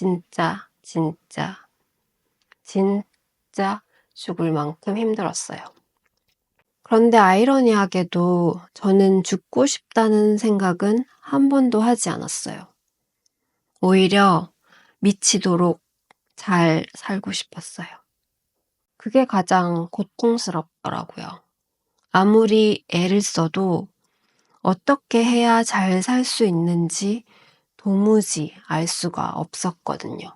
진짜, 진짜, 진짜 죽을 만큼 힘들었어요. 그런데 아이러니하게도 저는 죽고 싶다는 생각은 한 번도 하지 않았어요. 오히려 미치도록 잘 살고 싶었어요. 그게 가장 고통스럽더라고요. 아무리 애를 써도 어떻게 해야 잘 살 수 있는지 도무지 알 수가 없었거든요.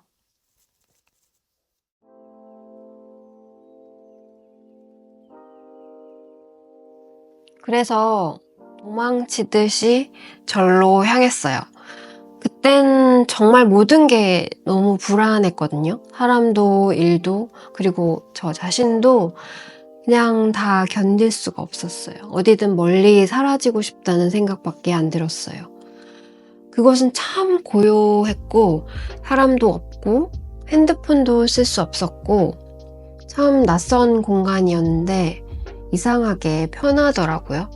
그래서 도망치듯이 절로 향했어요. 그땐 정말 모든 게 너무 불안했거든요. 사람도, 일도, 그리고 저 자신도 그냥 다 견딜 수가 없었어요. 어디든 멀리 사라지고 싶다는 생각밖에 안 들었어요. 그것은 참 고요했고, 사람도 없고, 핸드폰도 쓸 수 없었고, 참 낯선 공간이었는데, 이상하게 편하더라고요.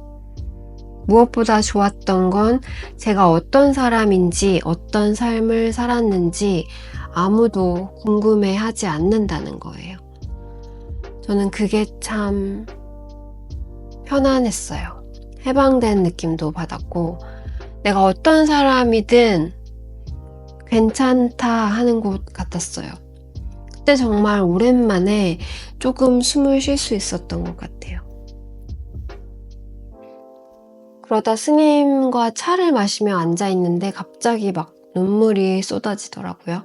무엇보다 좋았던 건 제가 어떤 사람인지, 어떤 삶을 살았는지 아무도 궁금해 하지 않는다는 거예요. 저는 그게 참 편안했어요. 해방된 느낌도 받았고, 내가 어떤 사람이든 괜찮다 하는 곳 같았어요. 그때 정말 오랜만에 조금 숨을 쉴 수 있었던 것 같아요. 그러다 스님과 차를 마시며 앉아 있는데 갑자기 막 눈물이 쏟아지더라고요.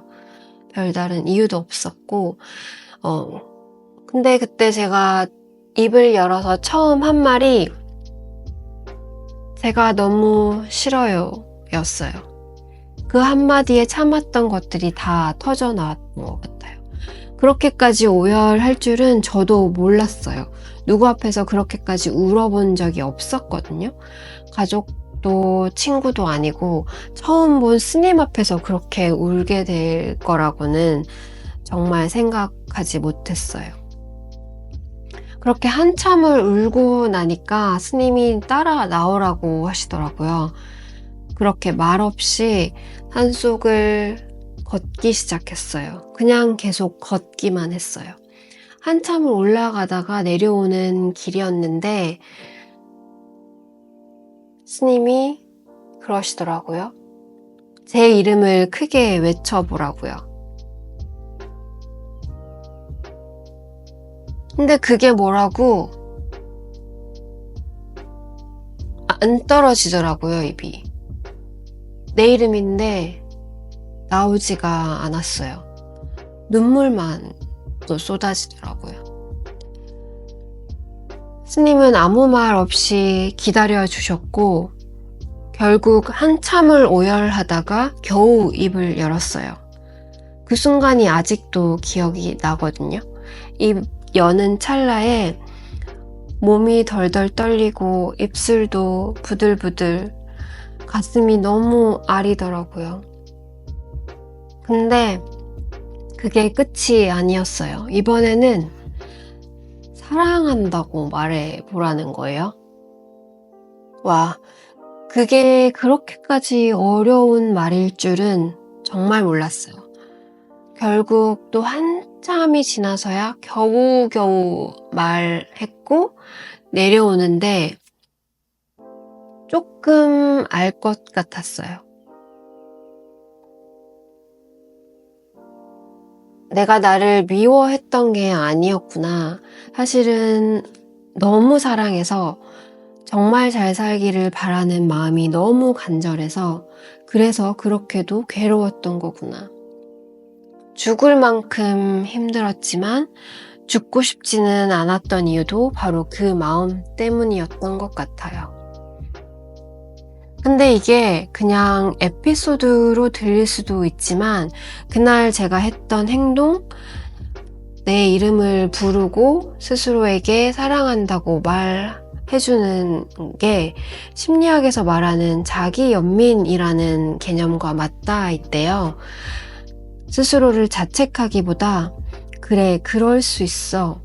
별다른 이유도 없었고, 어, 근데 그때 제가 입을 열어서 처음 한 말이 제가 너무 싫어요 였어요. 그 한마디에 참았던 것들이 다 터져 나왔던 것 같아요. 그렇게까지 오열할 줄은 저도 몰랐어요. 누구 앞에서 그렇게까지 울어본 적이 없었거든요. 가족도 친구도 아니고 처음 본 스님 앞에서 그렇게 울게 될 거라고는 정말 생각하지 못했어요. 그렇게 한참을 울고 나니까 스님이 따라 나오라고 하시더라고요. 그렇게 말없이 산속을 걷기 시작했어요. 그냥 계속 걷기만 했어요. 한참을 올라가다가 내려오는 길이었는데 스님이 그러시더라고요. 제 이름을 크게 외쳐보라고요. 근데 그게 뭐라고 안 떨어지더라고요, 입이. 내 이름인데 나오지가 않았어요. 눈물만 또 쏟아지더라고요. 스님은 아무 말 없이 기다려 주셨고, 결국 한참을 오열하다가 겨우 입을 열었어요. 그 순간이 아직도 기억이 나거든요. 입 여는 찰나에 몸이 덜덜 떨리고 입술도 부들부들 가슴이 너무 아리더라고요. 근데 그게 끝이 아니었어요. 이번에는 사랑한다고 말해 보라는 거예요. 와, 그게 그렇게까지 어려운 말일 줄은 정말 몰랐어요. 결국 또 한 참이 지나서야 겨우겨우 말했고 내려오는데 조금 알 것 같았어요. 내가 나를 미워했던 게 아니었구나. 사실은 너무 사랑해서 정말 잘 살기를 바라는 마음이 너무 간절해서 그래서 그렇게도 괴로웠던 거구나. 죽을 만큼 힘들었지만 죽고 싶지는 않았던 이유도 바로 그 마음 때문이었던 것 같아요. 근데 이게 그냥 에피소드로 들릴 수도 있지만 그날 제가 했던 행동, 내 이름을 부르고 스스로에게 사랑한다고 말해주는 게 심리학에서 말하는 자기 연민이라는 개념과 맞닿아 있대요. 스스로를 자책하기보다 그래, 그럴 수 있어.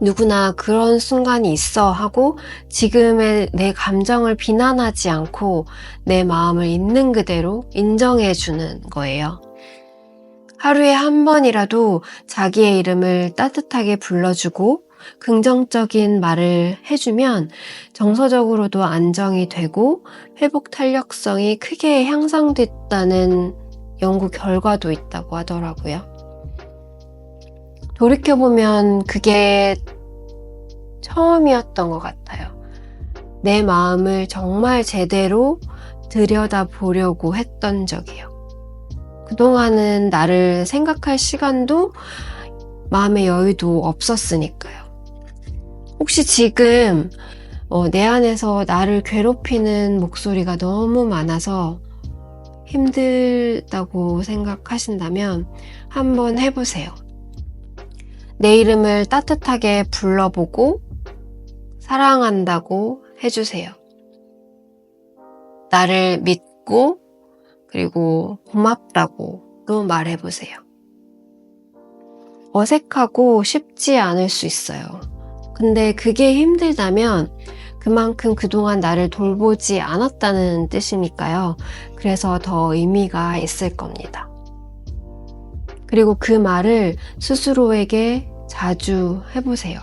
누구나 그런 순간이 있어 하고 지금의 내 감정을 비난하지 않고 내 마음을 있는 그대로 인정해 주는 거예요. 하루에 한 번이라도 자기의 이름을 따뜻하게 불러주고 긍정적인 말을 해주면 정서적으로도 안정이 되고 회복 탄력성이 크게 향상됐다는 연구 결과도 있다고 하더라고요. 돌이켜보면 그게 처음이었던 것 같아요. 내 마음을 정말 제대로 들여다보려고 했던 적이요. 그동안은 나를 생각할 시간도 마음의 여유도 없었으니까요. 혹시 지금 어, 내 안에서 나를 괴롭히는 목소리가 너무 많아서 힘들다고 생각하신다면 한번 해보세요. 내 이름을 따뜻하게 불러보고 사랑한다고 해주세요. 나를 믿고 그리고 고맙다고도 말해보세요. 어색하고 쉽지 않을 수 있어요. 근데 그게 힘들다면 그만큼 그동안 나를 돌보지 않았다는 뜻이니까요. 그래서 더 의미가 있을 겁니다. 그리고 그 말을 스스로에게 자주 해보세요.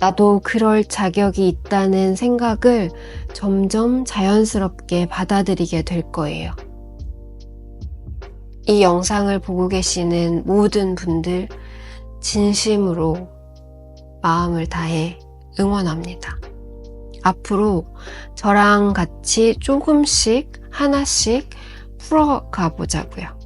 나도 그럴 자격이 있다는 생각을 점점 자연스럽게 받아들이게 될 거예요. 이 영상을 보고 계시는 모든 분들, 진심으로 마음을 다해 응원합니다. 앞으로 저랑 같이 조금씩 하나씩 풀어가 보자고요.